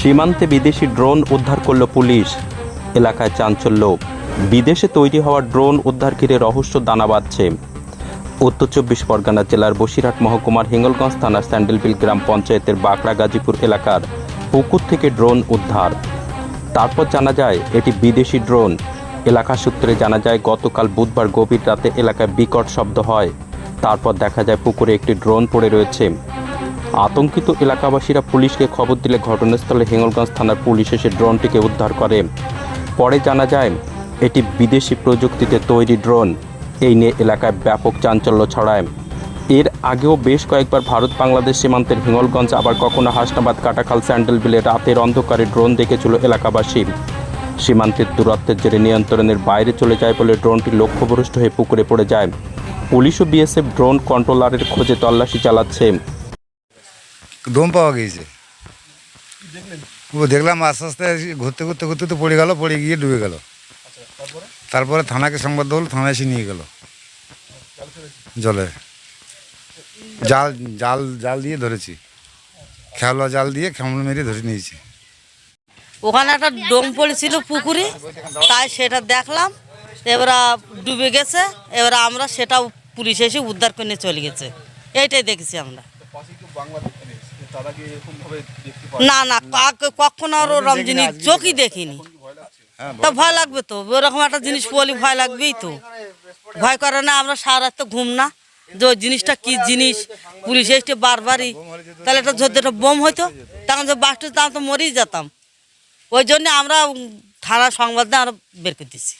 সীমান্তে বিদেশি ড্রোন উদ্ধার করল পুলিশ। এলাকায় চাঞ্চল্য। বিদেশে তৈরি হওয়া ড্রোন উদ্ধার ঘিরে রহস্য দানা বাঁধছে। উত্তর চব্বিশ পরগনা জেলার বসিরহাট মহকুমার হিঙ্গলগঞ্জ থানার স্যান্ডেলবিল গ্রাম পঞ্চায়েতের বাঁকড়া গাজীপুর এলাকার পুকুর থেকে ড্রোন উদ্ধার। তারপর জানা যায়, এটি বিদেশি ড্রোন। এলাকা সূত্রে জানা যায়, গতকাল বুধবার গভীর রাতে এলাকায় বিকট শব্দ হয়। তারপর দেখা যায় পুকুরে একটি ড্রোন পড়ে রয়েছে। আতঙ্কিত এলাকাবাসীরা পুলিশকে খবর দিলে ঘটনাস্থলে হেঙ্গলগঞ্জ থানার পুলিশ এসে ড্রোনটিকে উদ্ধার করে। পরে জানা যায়, এটি বিদেশি প্রযুক্তিতে তৈরি ড্রোন। এই নিয়ে এলাকায় ব্যাপক চাঞ্চল্য ছড়ায়। এর আগেও বেশ কয়েকবার ভারত বাংলাদেশ সীমান্তের হিঙ্গলগঞ্জ আবার কখনো হাসনাবাদ কাটাখাল স্যান্ডেল বিলে রাতের অন্ধকারে ড্রোন দেখেছিল এলাকাবাসী। সীমান্তের দূরত্বের জেরে নিয়ন্ত্রণের বাইরে চলে যায় বলে ড্রোনটি লক্ষ্যভ্রষ্ট হয়ে পুকুরে পড়ে যায়। পুলিশ ও বিএসএফ ড্রোন কন্ট্রোলারের খোঁজে তল্লাশি চালাচ্ছে। ডোম পাওয়া গিয়েছে ও দেখলাম আস্তে আস্তে ঘুরতে ঘুরতে ঘুরতে তো পড়ে গেল পড়ে গিয়ে ডুবে গেল। তারপরে? থানাকে সংবাদ হলো থানায় এসে নিয়ে গেল। জলে জাল। জাল জাল দিয়ে ধরেছি। খেওলা জাল দিয়ে খেমন মেরে ধরে নিয়েছি। ওখানে একটা ডোম পড়েছিল পুকুরে তাই সেটা দেখলাম এবার ডুবে গেছে এবার আমরা সেটাও পুলিশ এসে উদ্ধার করে চলে গেছে। এইটাই দেখেছি আমরা। না না কাকে কখনো আর ওরম জিনিস চোখই দেখিনি। তা ভয় লাগবে তো ওরকম একটা জিনিস বলি ভয় লাগবেই তো। ভয় করে না আমরা সারা রাত তো ঘুম না। যে ওই জিনিসটা কি জিনিস পুলিশ এসে বারবারই তাহলে একটা যদি একটা বোম হইতো তখন যে বাসটা তাম তো মরেই যেতাম। ওই জন্য আমরা থানার সংবাদ দিয়ে আমরা বের করে দিচ্ছি